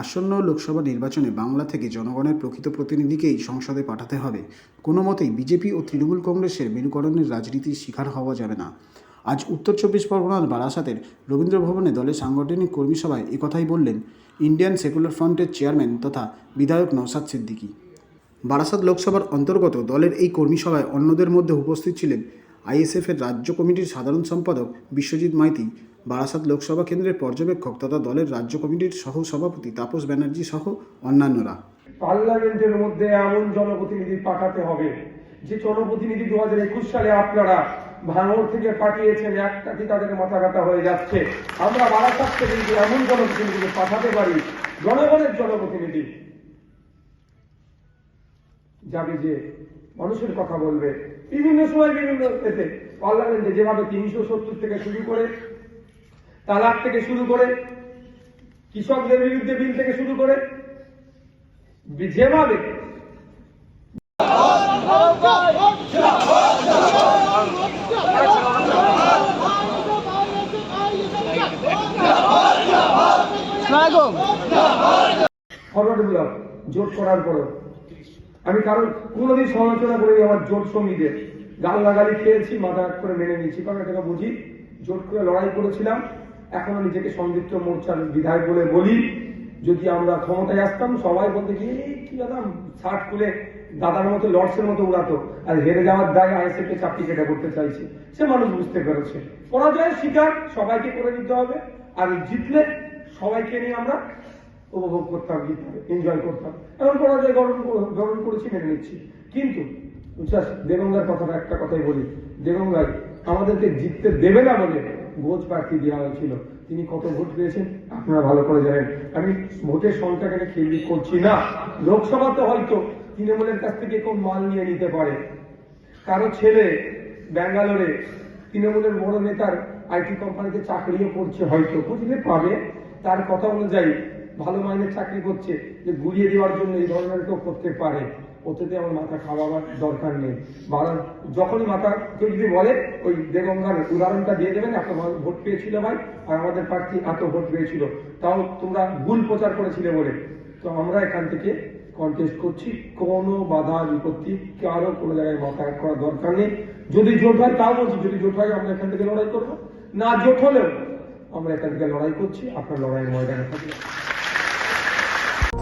আসন্ন লোকসভা নির্বাচনে বাংলা থেকে জনগণের প্রকৃত প্রতিনিধিকেই সংসদে পাঠাতে হবে। কোনো মতেই বিজেপি ও তৃণমূল কংগ্রেসের মেরুকরণের রাজনীতির শিকার হওয়া যাবে না। আজ উত্তর চব্বিশ পরগনার বারাসাতের রবীন্দ্র ভবনে দলের সাংগঠনিক কর্মী সভায় একথাই বললেন ইন্ডিয়ান সেকুলার ফ্রন্টের চেয়ারম্যান তথা বিধায়ক নওসাদ সিদ্দিকী। বারাসাত লোকসভার অন্তর্গত দলের এই কর্মী সভায় অন্যদের মধ্যে উপস্থিত ছিলেন আইএসএফের রাজ্য কমিটির সাধারণ সম্পাদক বিশ্বজিৎ মাইতি বারাসাত লোকসভা কেন্দ্রের পর্যবেক্ষক তথা দলের রাজ্য কমিটির সহ সভাপতি তাপস ব্যানার্জি সহ অন্যান্যরা। পার্লামেন্টের মধ্যে এমন জনপ্রতিনিধি পাঠাতে হবে যে জনপ্রতিনিধি দু হাজার একুশ সালে আপনারা ভাঙড় থেকে পাঠিয়েছেন একটাতে তাদের মাথা ব্যথা হয়ে যাচ্ছে। আমরা বারাসাত থেকে যদি এমন জনপ্রতিনিধিকে পাঠাতে পারি, জনগণের জনপ্রতিনিধি যাবে যে মানুষের কথা বলবে। বিভিন্ন সময় বিভিন্ন এতে পার্লামেন্টে যেভাবে তিনশো সত্তর থেকে শুরু করে তালাক থেকে শুরু করে, কৃষকদের বিরুদ্ধে বিল থেকে শুরু করে, যেভাবে জোট করার পরও আমি কারণ কোনোদিন সমালোচনা করিনি আমার জোট সঙ্গীদের গাল লাগালি খেয়েছি, মাথা করে মেনে নিয়েছি। কারণ এটাকে বুঝি, জোট করে লড়াই করেছিলাম। এখনও নিজেকে সংযুক্ত মোর্চার বিধায়ক বলে বলি, যদি আমরা ক্ষমতায় আসতাম, সবাই বলতে কি, "এই কি দাদা শার্ট খুলে দাদার মতো, লর্ডসের মতো উড়াতো। আর হেরে যাওয়ার দায় আইএসএফ কে চাকরি কেটে করতে চাইছে। সে মানুষ বুঝতে পেরেছে। পরাজয়ের শিকার সবাইকে করে নিতে হবে, আর জিতলে সবাইকে নিয়ে আমরা উপভোগ করতাম জিততে এনজয় করতাম এমন পরাজয় গরম গরম করেছি, মেনে নিচ্ছি। কিন্তু দেগঙ্গার কথাটা একটা কথাই বলি। দেগঙ্গায় আমাদেরকে জিততে দেবে না বলে ভোট প্রার্থী দেওয়া হয়েছিল। তিনি কত ভোট পেয়েছেন আপনারা ভালো করে জানেন। আমি ভোটের সংখ্যাকে খেয়াল করছি না। লোকসভাতে হয়তো তৃণমূলের কাছ থেকে কোন মাল নিয়ে নিতে পারে। কারও ছেলে ব্যাঙ্গালোরে তৃণমূলের বড় নেতার আইটি কোম্পানিতে চাকরিও করছে হয়তো বুঝলে পাবে। তার কথা অনুযায়ী ভালো মাইনের চাকরি করছে, যে গুলিয়ে দেওয়ার জন্য এই ধরনের কেউ করতে পারে। ওতে আমার মাথা খাওয়াবার দরকার নেই। বাড়ার যখনই মাথা কেউ যদি বলে, ওই দেগঙ্গার উদাহরণটা দিয়ে দেবেন, এত ভোট পেয়েছিল ভাই, আর আমাদের প্রার্থী এত ভোট পেয়েছিল। তাও তোমরা ভুল প্রচার করেছিলে বলে। তো আমরা এখান থেকে কন্টেস্ট করছি, কোনো বাধা, বিপত্তি কারও কোনো জায়গায় মাথা করার দরকার নেই। যদি জোট হয়, তাও বলছি, যদি জোট হয়, আমরা এখান থেকে লড়াই করব। না জোট হলেও আমরা এখান থেকে লড়াই করছি, আপনার লড়াইয়ের ময়দানে থাকবে।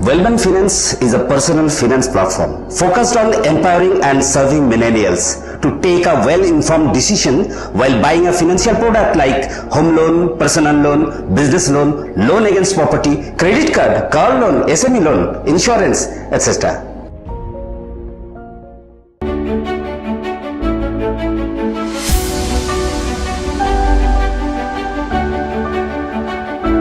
Wellman Finance is a personal finance platform focused on empowering and serving millennials to take a well-informed decision while buying a financial product like home loan, personal loan, business loan, loan against property, credit card, car loan, SME loan, insurance, etc.